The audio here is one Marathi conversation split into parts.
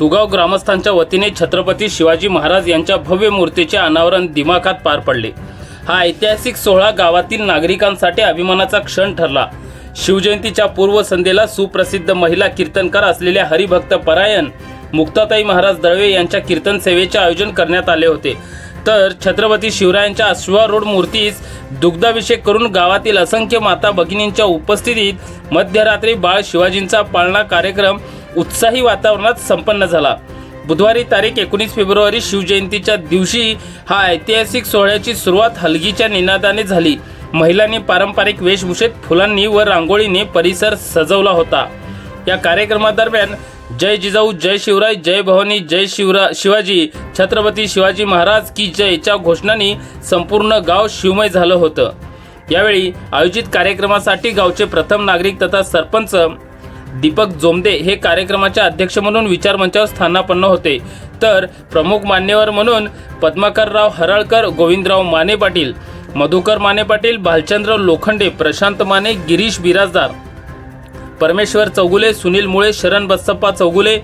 तुगाव ग्रामस्थांच्या वतीने छत्रपती शिवाजी महाराज यांच्या भव्य मूर्तीचे अनावरण दिमाखात पार पडले. हा ऐतिहासिक सोहळा गावातील नागरिकांसाठी अभिमानाचा क्षण ठरला. शिवजयंतीच्या पूर्वसंध्येला सुप्रसिद्ध महिला कीर्तनकार असलेल्या हरिभक्त परायण मुक्ताताई महाराज दळवे यांच्या कीर्तन सेवेचे आयोजन करण्यात आले होते. तर छत्रपती शिवरायांच्या अश्वारूढ मूर्तीस दुग्धाभिषेक करून गावातील असंख्य माता भगिनींच्या उपस्थितीत मध्यरात्री बाळ शिवाजींचा पाळणा कार्यक्रम उत्साही वातावरणात संपन्न झाला. बुधवारी तारीख एकोणीस फेब्रुवारी शिवजयंतीच्या दिवशी हा ऐतिहासिक सोहळ्याची सुरुवात हलगीच्या निनादाने झाली. महिलांनी पारंपरिक वेशभूषेत फुलांनी व रांगोळीने परिसर सजवला होता. या कार्यक्रमादरम्यान जय जिजाऊ जय शिवराय जय भवानी जय शिवरा शिवाजी छत्रपती शिवाजी महाराज की जयच्या घोषणांनी संपूर्ण गाव शिवमय झालं होतं. यावेळी आयोजित कार्यक्रमासाठी गावचे प्रथम नागरिक तथा सरपंच दीपक जोमदे हे कार्यक्रमाचे अध्यक्ष म्हणून विचारमंचावर स्थानापन्न होते. तर प्रमुख मान्यवर म्हणून पद्माकरराव हराळकर गोविंदराव माने पाटील मधुकर माने पाटील भालचंद्र लोखंडे प्रशांत माने गिरीश बिराजदार परमेश्वर चौगुले सुनील मुळे शरण बसप्पा चौगुले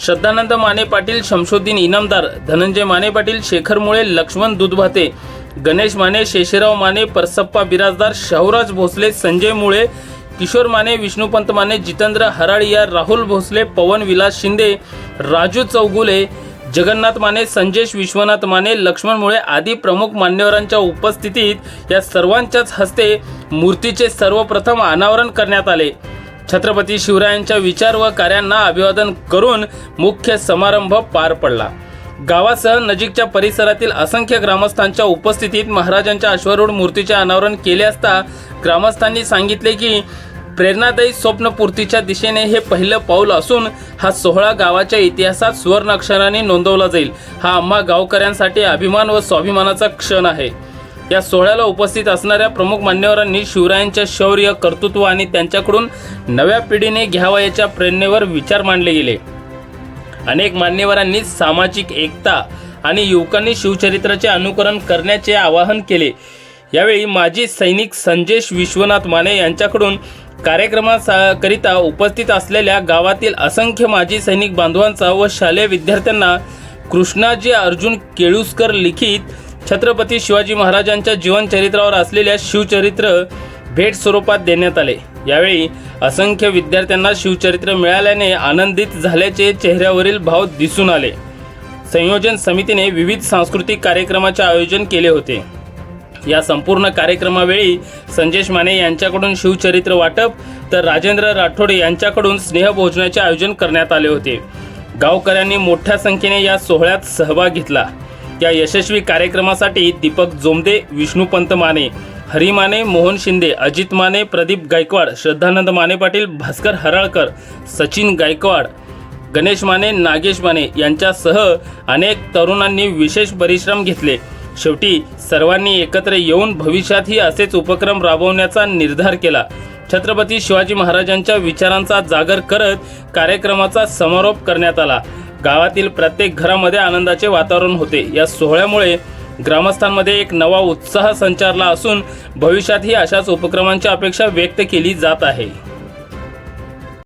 श्रद्धानंद माने पाटील शमशुद्दीन इनामदार धनंजय माने पाटील शेखर मुळे लक्ष्मण दुधभाते गणेश माने शेषराव माने परसप्पा बिराजदार शाहूराज भोसले संजय मुळे किशोर माने विष्णुपंत माने जितेंद्र हराळिया राहुल भोसले पवन विलास शिंदे राजू चौगुले जगन्नाथ माने संजेश विश्वनाथ माने लक्ष्मण मुळे आदी प्रमुख मान्यवरांच्या उपस्थितीत या सर्वांच्याच हस्ते मूर्तीचे सर्वप्रथम अनावरण करण्यात आले. छत्रपती शिवरायांच्या विचार व कार्यांना अभिवादन करून मुख्य समारंभ पार पडला. गावासह नजीकच्या परिसरातील असंख्य ग्रामस्थांच्या उपस्थितीत महाराजांच्या अश्वरूढ मूर्तीचे अनावरण केले असता ग्रामस्थांनी सांगितले की प्रेरणादायी स्वप्नपूर्तीच्या दिशेने हे पहिलं पाऊल असून हा सोहळा गावाच्या इतिहासात सुवर्ण अक्षराने नोंदवला जाईल. हा आम्हा गावकऱ्यांसाठी अभिमान व स्वाभिमानाचा क्षण आहे. या सोहळ्याला उपस्थित असणाऱ्या प्रमुख मान्यवरांनी शिवरायांच्या शौर्य कर्तृत्व आणि त्यांच्याकडून नव्या पिढीने घ्यावयाच्या प्रेरणेवर विचार मांडले गेले. अनेक मान्यवरांनी सामाजिक एकता आणि युवकांनी शिवचरित्राचे अनुकरण करण्याचे आवाहन केले. यावेळी माजी सैनिक संजेश विश्वनाथ माने यांच्याकडून कार्यक्रमाकरिता उपस्थित असलेल्या गावातील असंख्य माजी सैनिक बांधवांचा व शालेय विद्यार्थ्यांना कृष्णाजी अर्जुन केळुसकर लिखित छत्रपती शिवाजी महाराजांच्या जीवनचरित्रावर असलेल्या शिवचरित्र भेट स्वरूपात देण्यात आले. यावेळी असंख्य विद्यार्थ्यांना शिवचरित्र मिळाल्याने आनंदित झाल्याचे चेहऱ्यावरील भाव दिसून आले. संयोजन समितीने विविध सांस्कृतिक कार्यक्रमाचे आयोजन केले होते. या संपूर्ण कार्यक्रमावेळी संजेश माने यांच्याकडून शिवचरित्र वाटप तर राजेंद्र राठोडे यांच्याकडून स्नेहभोजनाचे आयोजन करण्यात आले होते. गावकऱ्यांनी मोठ्या संख्येने या सोहळ्यात सहभाग घेतला. या यशस्वी कार्यक्रमासाठी दीपक जोमदे विष्णुपंत माने हरी माने मोहन शिंदे अजित माने प्रदीप गायकवाड श्रद्धानंद माने पाटील भास्कर हराळकर सचिन गायकवाड गणेश माने नागेश माने यांच्यासह अनेक तरुणांनी विशेष परिश्रम घेतले. शेवटी सर्वांनी एकत्र येऊन भविष्यातही असेच उपक्रम राबवण्याचा निर्धार केला. छत्रपती शिवाजी महाराजांच्या विचारांचा जागर करत कार्यक्रमाचा समारोप करण्यात आला. गावातील प्रत्येक घरामध्ये आनंदाचे वातावरण होते. या सोहळ्यामुळे ग्रामस्थांमध्ये एक नवा उत्साह संचारला असून भविष्यातही अशाच उपक्रमांची अपेक्षा व्यक्त केली जात आहे.